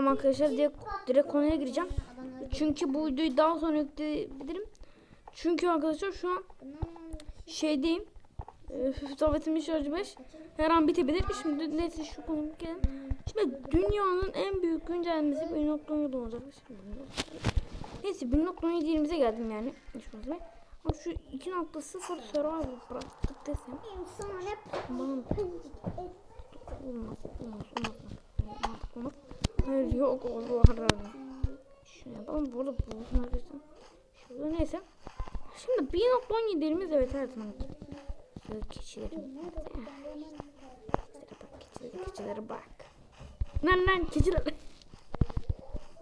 Selam arkadaşlar. Direkt, direkt konuya gireceğim. Çünkü bu videoyu daha sonra yükleyebilirim. Çünkü arkadaşlar şu an şeydeyim. Sovyetimin şarjı 5. Her an bitebilir. Şimdi neyse şu konuya gelelim. Şimdi dünyanın en büyük güncellemesi 1.17 olacak. Neyse 1.17 yerimize geldim yani. Şu an. Ama şu 2.0 survival bıraktık desem. Bana olmaz, olmaz, olmaz. Hayır yok oldu herhalde. Şunu yapalım. Burada bulursun arkadaşlar. Şurada neyse. Şimdi 1.17 yerimiz evet her zaman. Keçilerim. Keçilere bak, keçilere, bak. Lan lan keçiler.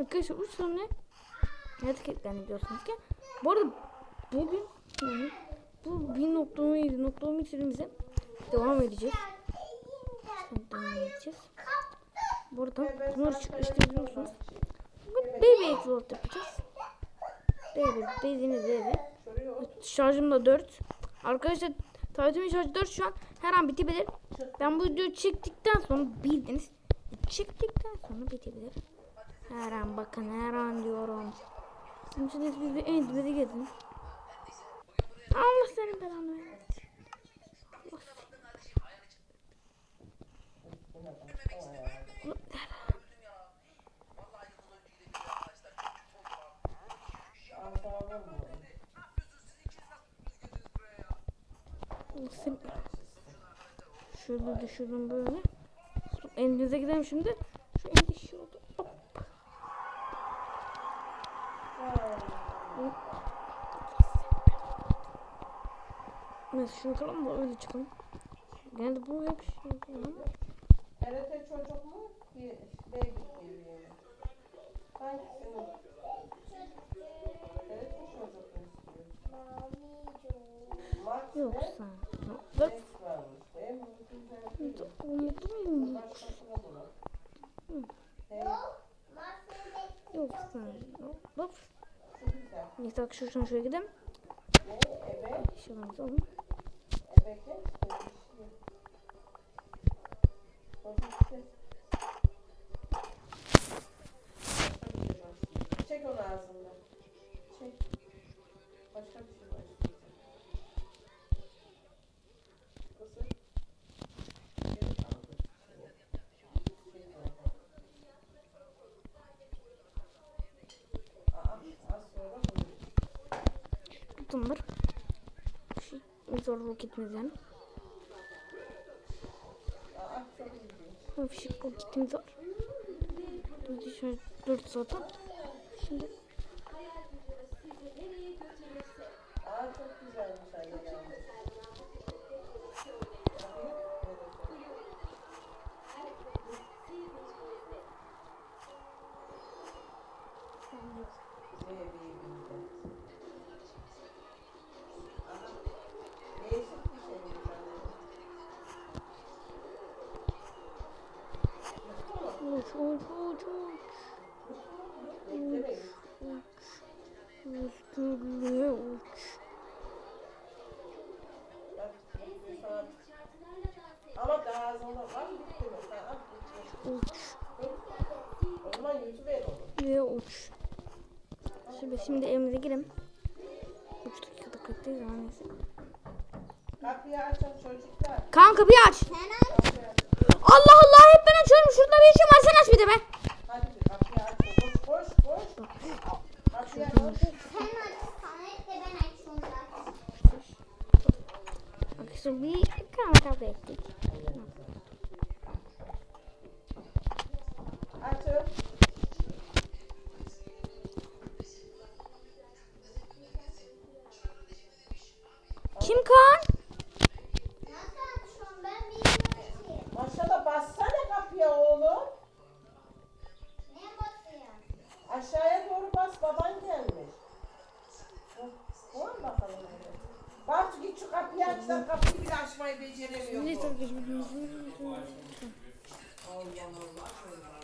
Arkadaşlar uç sonra hareketlerini biliyorsunuz ki. Bu arada bugün yani bu 1.17 serimize devam edeceğiz. Devam edeceğiz. Buradan bunları çıkıştırıyorsunuz. Bugün baby explode yapacağız. Baby, baby'niz baby. Şarjım da 4. Arkadaşlar tabletimin şarjı 4 şu an her an bitebilir. Ben bu videoyu çektikten sonra bildiniz. Çektikten sonra bitebilir. Her an bakın her an diyorum. Şimdi biz bir en dibe gelin. Allah senin belanı versin. Allah senin Şöyle düşürdüm böyle. Elinize gidelim şimdi. Şu en düşüyordu. Hop. Neyse şunu kıralım da öyle çıkalım. Yani bu hep şey ama. TRT çocuk mu? Bir baby geliyor. Hangisini? TRT çocuk mu istiyor? Max Hey, Yok sen. Güzel. Neyse arkadaşlar şunu şöyle gidelim. Ne? Ebe? Şuradan alalım. Ebe Şey, zor roketimiz yani. Aa, çok ilginç. Bu fişek roketimiz var. Şöyle 4 zaten. Şimdi Aa, çok uç uç uç uç. Uç. Bir saat. Ama daha ağzında var mı? Uç O zaman onu. ve uç. Şimdi, şimdi evimize girelim. 3 dakikada kırktayız ama neyse. Kapıyı açın çocuklar. Kanka bir aç. Kapıyı aç. Allah Allah açıyorum. Şurada bir işim var sen aç bir de be. Hadi kapıyı aç. Koş koş koş. Kapıyı aç. Sen aç, Samet de ben açıyorum zaten. Arkadaşlar bir kanka kavga ettik. Kim kan? Şu kapıyı aç da kapıyı bile açmayı beceremiyor bu. Allah Allah.